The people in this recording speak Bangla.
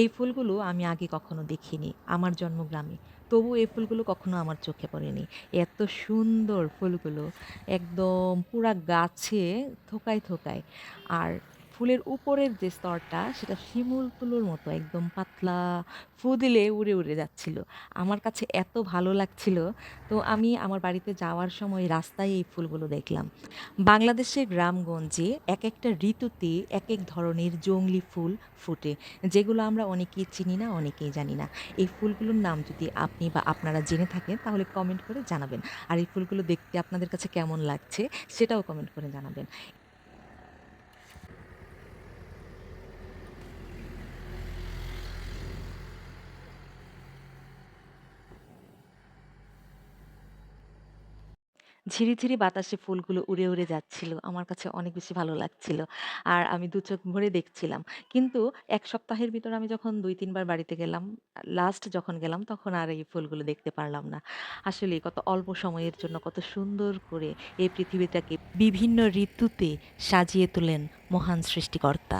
এই ফুলগুলো আমি আগে কখনো দেখিনি আমার জন্মগ্রামে। তবু এই ফুলগুলো কখনো আমার চোখে পড়েনি। এত সুন্দর ফুলগুলো, একদম পুরা গাছে থোকায় থোকায়। আর ফুলের উপরের যে স্তরটা, সেটা শিমুল তুলোর মতো একদম পাতলা ফু দিলে উড়ে উড়ে যাচ্ছিল। আমার কাছে এত ভালো লাগছিল। তো আমি আমার বাড়িতে যাওয়ার সময় রাস্তায় এই ফুলগুলো দেখলাম। বাংলাদেশের গ্রামগঞ্জে এক একটা ঋতুতে এক এক ধরনের জংলি ফুল ফোটে, যেগুলো আমরা অনেকেই চিনি না, অনেকেই জানি না। এই ফুলগুলোর নাম যদি আপনি বা আপনারা জেনে থাকেন, তাহলে কমেন্ট করে জানাবেন। আর এই ফুলগুলো দেখতে আপনাদের কাছে কেমন লাগছে, সেটাও কমেন্ট করে জানাবেন। ঝিরিঝিরি বাতাসে ফুলগুলো উড়ে উড়ে যাচ্ছিল। আমার কাছে অনেক বেশি ভালো লাগছিল আর আমি দু চোখ ভরে দেখছিলাম। কিন্তু এক সপ্তাহের ভিতর আমি যখন দুই, তিনবার বাড়িতে গেলাম লাস্ট যখন গেলাম, তখন আর এই ফুলগুলো দেখতে পারলাম না। আসলে কত অল্প সময়ের জন্য কত সুন্দর করে এই পৃথিবীটাকে বিভিন্ন ঋতুতে সাজিয়ে তোলেন মহান সৃষ্টিকর্তা।